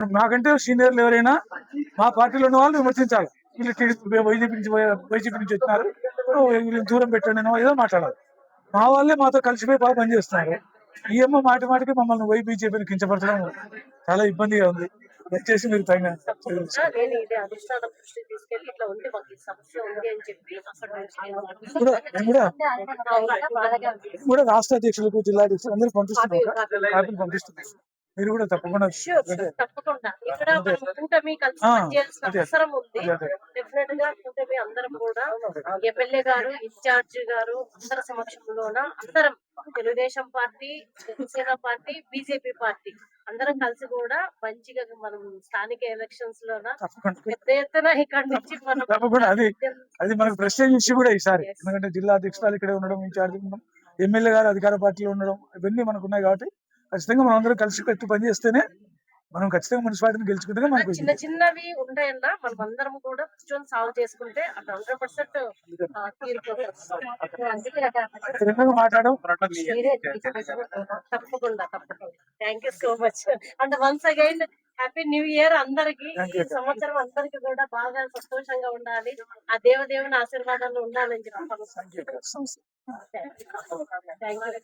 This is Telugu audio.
నాకంటే సీనియర్లు ఎవరైనా మా పార్టీలో ఉన్న వాళ్ళు విమర్శించాలి. వీళ్ళు టీడీపీ వైసీపీ నుంచి వైసీపీ నుంచి వచ్చినారు. వీళ్ళని దూరం పెట్టండి ఏదో మాట్లాడాలి. మా వాళ్ళే మాతో కలిసిపోయి బాగా పనిచేస్తున్నారు. ఈ అమ్మ మాటి మాటికి మమ్మల్ని వై బీజేపీని కించపరచడం చాలా ఇబ్బందిగా ఉంది. దయచేసి మీరు తగిన కూడా రాష్ట్ర అధ్యక్షులకు జిల్లా అధ్యక్షులు కాపీ. కాపీలు పంపిస్తున్నాను. మీరు కూడా తప్పకుండా తప్పకుండా. ఇక్కడ మనం కూటమి కలిసి పనిచేయాల్సిన. అవసరం ఉంది. డెఫినెట్గా కూటమి అందరం కూడా ఎమ్మెల్యే గారు ఇన్ఛార్జ్ గారు అందరి సమక్షంలోన అందరం Telugu Desam party Janasena party BJP party అందరం కలిసి కూడా మంచిగా మనం స్థానిక ఎలక్షన్స్ లోన పెద్ద ఎత్తున ఇక్కడ నుంచి మనం తప్పకుండా. అది అది మనకు ప్రెస్టేజ్ ఇష్యూ కూడా ఈసారి. ఎందుకంటే జిల్లా అధ్యక్షురాలు ఇక్కడే ఉండడం ఇన్ఛార్జ్ ఉండడం ఎమ్మెల్యే గారు అధికార పార్టీలో ఉండడం ఇవన్నీ మనకు ఉన్నాయి కాబట్టి ఖచ్చితంగా మనం అందరం కలిసి కట్టి పనిచేస్తేనే మనం ఖచ్చితంగా మున్సిపాలిటీని గెలుచుకుంటేనే మనకు చిన్న చిన్నవి ఉంటాయన్నా మనం అందరం కూడా కూర్చొని సాల్వ్ చేసుకుంటే హండ్రెడ్ పర్సెంట్ తప్పకుండా తప్పకుండా. Thank you so much and once again happy new year అందరికి. ఈ. సంవత్సరం అందరికి కూడా బాగా సంతోషంగా ఉండాలి. ఆ దేవదేవుని ఆశీర్వాదాలు ఉండాలని చెప్పి. Thank you